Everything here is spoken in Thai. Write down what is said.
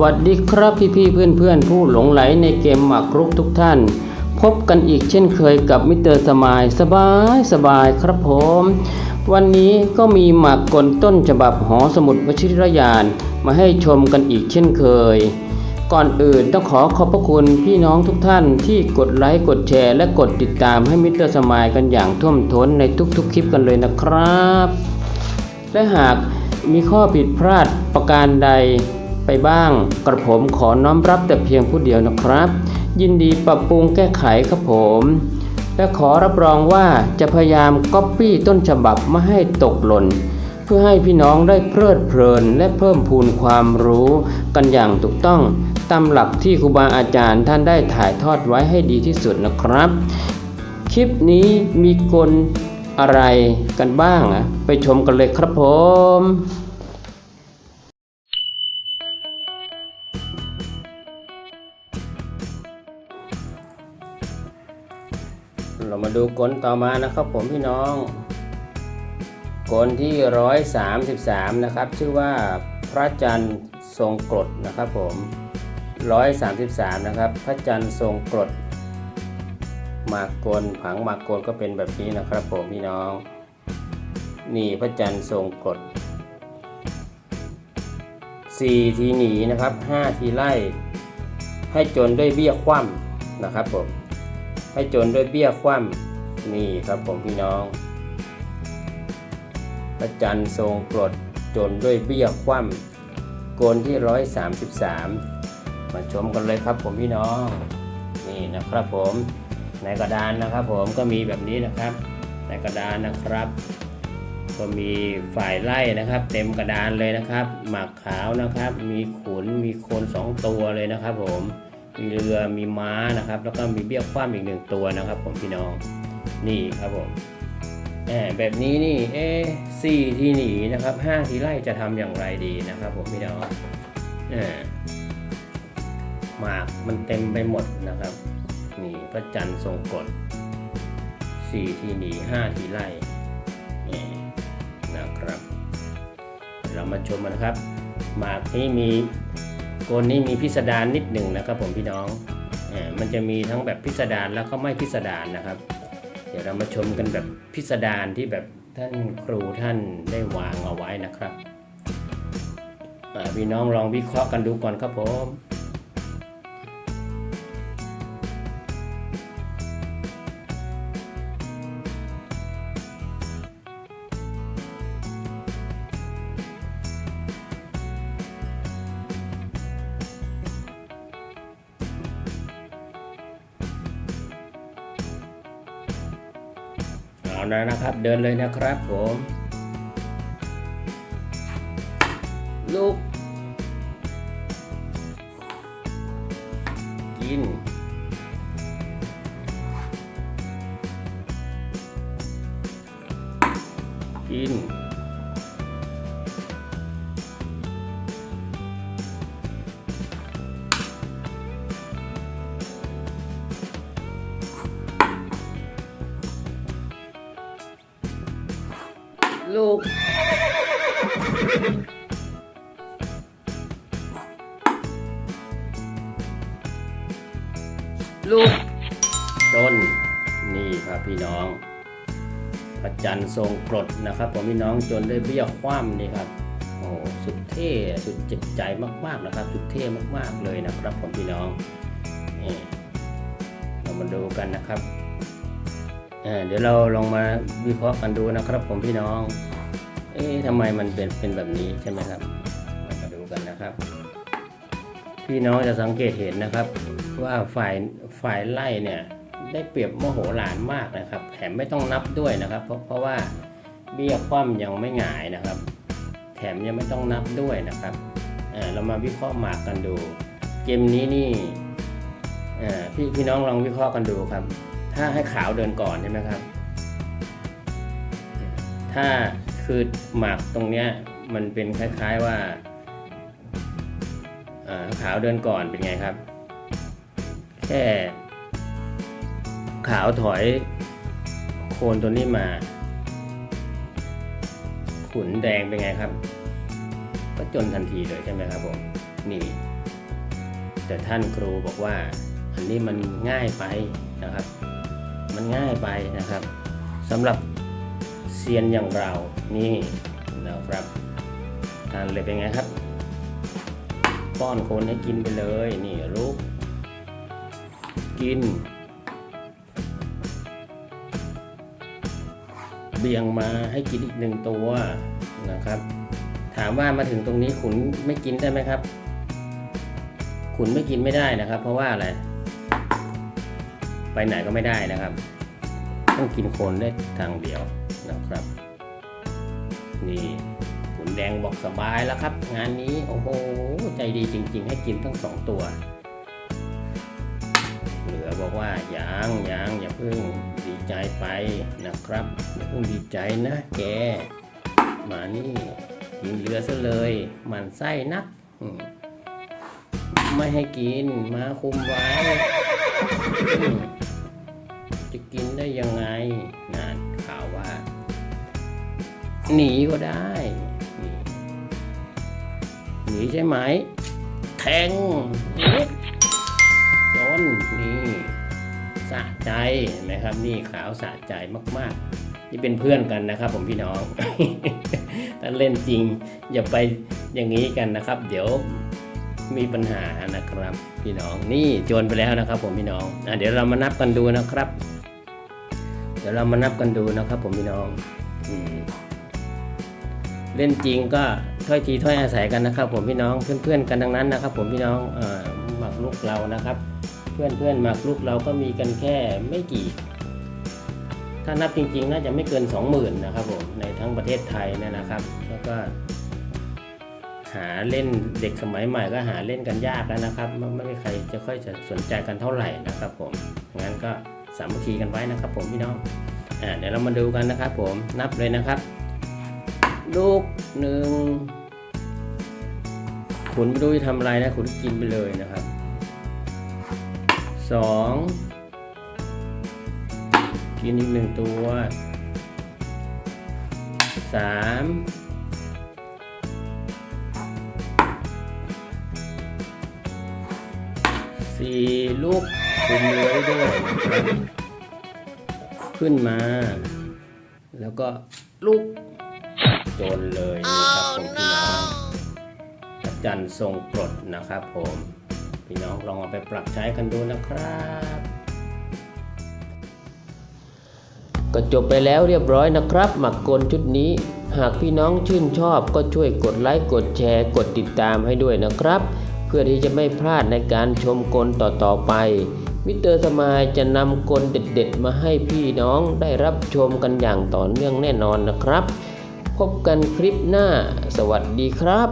สวัสดีครับพี่พี่เพื่อนเพื่อนผู้หลงไหลในเกมหมากรุกทุกท่าน พบกันอีกเช่นเคยกับมิเตอร์สมายสบายสบายครับผม วันนี้ก็มีหมากกลต้นฉบับหอสมุดวชิรยาน มาให้ชมกันอีกเช่นเคย ก่อนอื่นต้องขอขอบพระคุณพี่น้องทุกท่านที่กดไลค์กดแชร์และกดติดตามให้มิเตอร์สมายกันอย่างท่วมท้นในทุกๆคลิปกันเลยนะครับ และหากมีข้อผิดพลาดประการใด ไปบ้าง กระผมขอน้อมรับแต่เพียงผู้เดียวนะครับ ยินดีปรับปรุงแก้ไขครับผม และขอรับรองว่าจะพยายามก๊อปปี้ต้นฉบับไม่ให้ตกหล่นเพื่อให้พี่น้องได้เพลิดเพลิน และเพิ่มพูนความรู้กันอย่างถูกต้องตามหลักที่ครูบาอาจารย์ท่านได้ถ่ายทอดไว้ให้ดีที่สุดนะครับ คลิปนี้มีกลอะไรกันบ้างอะไปชมกันเลยครับผม ดูกลต่อมานะครับผมพี่น้อง กลที่ร้อยสามสิบสามนะครับ ชื่อว่าพระจันทร์ทรงกรดนะครับผมร้อยสามสิบสามนะครับ พระจันทร์ทรงกรดหมากกลผังหมากกลก็เป็นแบบนี้นะครับผมพี่น้อง นี่พระจันทร์ทรงกฎสี่ทีหนีนะครับห้าทีไล่ ให้จนด้วยเบี้ยคว่ำนะครับผม ให้จนด้วยเบี้ยคว่ำนี่ครับผมพี่น้องพระจันทร์ทรงกรดจนด้วยเบี้ยคว่ำโกนที่ร้อยสามสิบสามมาชมกันเลยครับผมพี่น้อง นี่นะครับผมในกระดานนะครับผมก็มีแบบนี้นะครับ ในกระดานนะครับ ก็มีฝ่ายไล่นะครับ เต็มกระดานเลยนะครับ หมากขาวนะครับ มีขุนมีโคนสองตัวเลยนะครับผม มีเรือมีม้านะครับ แล้วก็มีเบี้ยคว้ามอีกหนึ่งตัวนะครับผมพี่น้องนี่ครับผมแหมแบบนี้นี่เอ๊ะสี่ที่หนีนะครับห้าที่ไล่จะทำอย่างไรดีนะครับผมพี่น้องหมากมันเต็มไปหมดนะครับนี่พระจันทร์ทรงกฎสี่ทีหนีห้าทีไล่นี่นะครับ เรามาชมกันครับ หมากนี้มี กนนี้มีพิสดารนิดหนึ่งนะครับผมพี่น้องอ่อมันจะมีทั้งแบบพิสดารแล้วก็ไม่พิสดารนะครับ เดี๋ยวเรามาชมกันแบบพิสดารที่แบบท่านครูท่านได้วางเอาไว้นะครับพี่น้องลองวิเคราะห์กันดูก่อนครับผม เอาแล้วนะครับ เดินเลยนะครับผม ลูก กิน กิน ลูก ลูกจนนี่ครับพี่น้องพระจันทร์ทรงกรดนะครับผมพี่น้องจนได้เบี้ยคว่ำนี่ครับโอ้โหสุดเท่สุดเจ็บใจมากๆนะครับ สุดเท่มากๆเลยนะครับผมพี่น้องนี่เรามาดูกันนะครับ เดี๋ยวเราลองมาวิเคราะห์กันดูนะครับผมพี่น้อง เอ๊ะทำไมมันเป็นเป็นแบบนี้ใช่ไหมครับ มาดูกันนะครับ พี่น้องจะสังเกตเห็นนะครับ ว่าฝ่ายฝ่ายไล่เนี่ยได้เปรียบโมโหลานมากนะครับ แถมไม่ต้องนับด้วยนะครับ เพราะเพราะว่าเบี้ยคว่ำยังไม่หงายนะครับ แถมยังไม่ต้องนับด้วยนะครับเอ่อเรามาวิเคราะห์หมากกันดู เกมนี้นี่เอ่อพี่พี่น้องลองวิเคราะห์กันดูครับ ถ้าให้ขาวเดินก่อนใช่ไหมครับ ถ้าคือหมากตรงเนี้ยมันเป็นคล้ายๆว่าอ่าขาวเดินก่อนเป็นไงครับ แค่ขาวถอยโคนตัวนี้มา ขุนแดงเป็นไงครับ ก็จนทันทีเลยใช่ไหมครับผมนี่ แต่ท่านครูบอกว่า อันนี้มันง่ายไปนะครับ มันง่ายไปนะครับสำหรับเซียนอย่างเรานี่นะครับทานเลยเป็นไงครับ ป้อนคนให้กินไปเลยนี่ลูกกิน เบี่ยงมาให้กินอีกหนึ่งตัวนะครับ ถามว่ามาถึงตรงนี้ขุนไม่กินได้ไหมครับ ขุนไม่กินไม่ได้นะครับ เพราะว่าอะไร ไปไหนก็ไม่ได้นะครับ ต้องกินคนได้ทางเดียวนะครับ นี่ขุนแดงบอกสบายแล้วครับ งานนี้โอ้โหใจดีจริง ๆ ให้กินทั้งสองตัว เหลือบอกว่ายังยังอย่าเพิ่งดีใจไปนะครับอย่าเพิ่งดีใจนะแกมานี่กินเหลือซะเลยมันไส้นัก ไม่ให้กินมาคุมไว้ หนีก็ได้ หนีใช่ไหม แทงนิดโดนนี่สะใจนไหมครับ นี่ขาวสะใจมากๆ นี่เป็นเพื่อนกันนะครับ ผมพี่น้องถ้าเล่นจริง อย่าไปอย่างนี้กันนะครับ เดี๋ยวมีปัญหานะครับ พี่น้องนี่โจรไปแล้วนะครับ ผมพี่น้องอเดี๋ยวเรามานับกันดูนะครับ เดี๋ยวเรามานับกันดูนะครับ ผมพี่น้อง อืม เล่นจริงก็ถ้อยทีถ้อยอาศัยกันนะครับ ผมพี่น้องเพื่อนๆกันทั้งนั้นนะครับ ผมพี่น้องหมักลุกเรานะครับ เพื่อนๆหมักลุกเราก็มีกันแค่ไม่กี่ ถ้านับจริง ๆ น่าจะไม่เกิน 20,000นะครับผมในทั้งประเทศไทยนะครับ แล้วก็หาเล่นเด็กสมัยใหม่ก็หาเล่นกันยากแล้วนะครับไม่ไม่มีใครจะค่อยจะสนใจกันเท่าไหร่นะครับ ผมงั้นก็สามัคคีกันไว้นะครับ ผมพี่น้องอ่าเดี๋ยวเรามาดูกันนะครับ ผมนับเลยนะครับ ลูกหนึ่งขุนไม่รู้จะทำอะไรนะขุนกินไปเลยนะครับสองกินอีกหนึ่งตัวสามสี่ลูกคุมเลื้อยด้วยขึ้นมา แล้วก็ลูก จรเลยนะครับผมพี่น้องอาจารย์ทรงกรดนะครับผมพี่น้องลองเอาไปปรับใช้กันดูนะครับก็จบไปแล้วเรียบร้อยนะครับ หมักกลชุดนี้ หากพี่น้องชื่นชอบก็ช่วยกดไลค์กดแชร์ กดติดตามให้ด้วยนะครับ เพื่อที่จะไม่พลาดในการชมกลต่อๆไปมิสเตอร์สมายจะนำกลเด็ดๆ มาให้พี่น้องได้รับชมกันอย่างต่อเนื่องแน่นอนนะครับ พบกันคลิปหน้า สวัสดีครับ